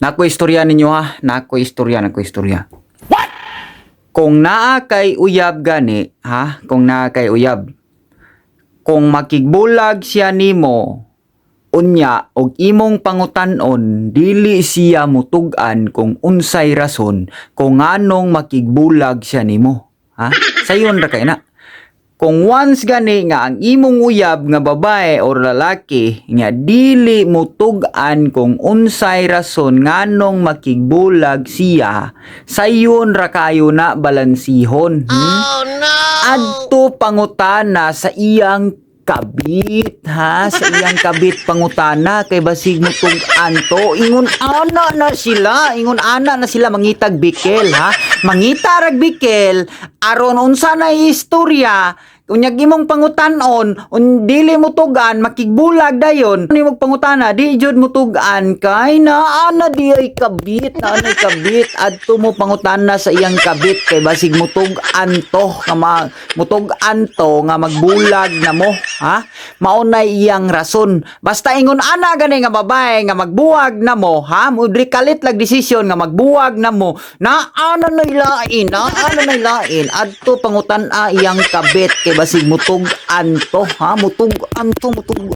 Nako istorya ninyo ha. Nako istorya, nako istorya. Kung naa kay uyab gani, ha? Kung naa kay uyab. Kung makigbulag siya nimo, unya og imong pangutanon dili siya mutugan kung unsay rason kung nganong makigbulag siya nimo. Ha? Sayon ra kay na. Kung once gani nga ang imong uyab nga babae or lalaki nga dili mutugan kung unsay rason nganong makigbulag siya, sayon ra kayo na balansihon. Hmm? Adto pangutana sa iyang kabit ha sa iyang kabit pangutana kay basig mo tug anto ingon ana na sila ingon ana na sila mangitag bikel ha mangita rag bikel aron unsa na istorya Unyag imong pangutanon, un dili mo tugan, makigbulag dayon. Ni mo pangutana, di jud mo tugan kay na ana di ay kabit, na ay kabit. Adto mo pangutana sa iyang kabit kay basig mo tugan to, nga ma, mutugan to nga magbulag na mo, ha? Maunay iyang rason. Basta ingon ana gani nga babae nga magbuwag na mo, ha? Mudri kalit lag desisyon nga magbuwag na mo. Na ano na ilain, na ano na ilain. Adto pangutan a iyang kabit kay basig mutug anto, ha? Mutug anto, mutug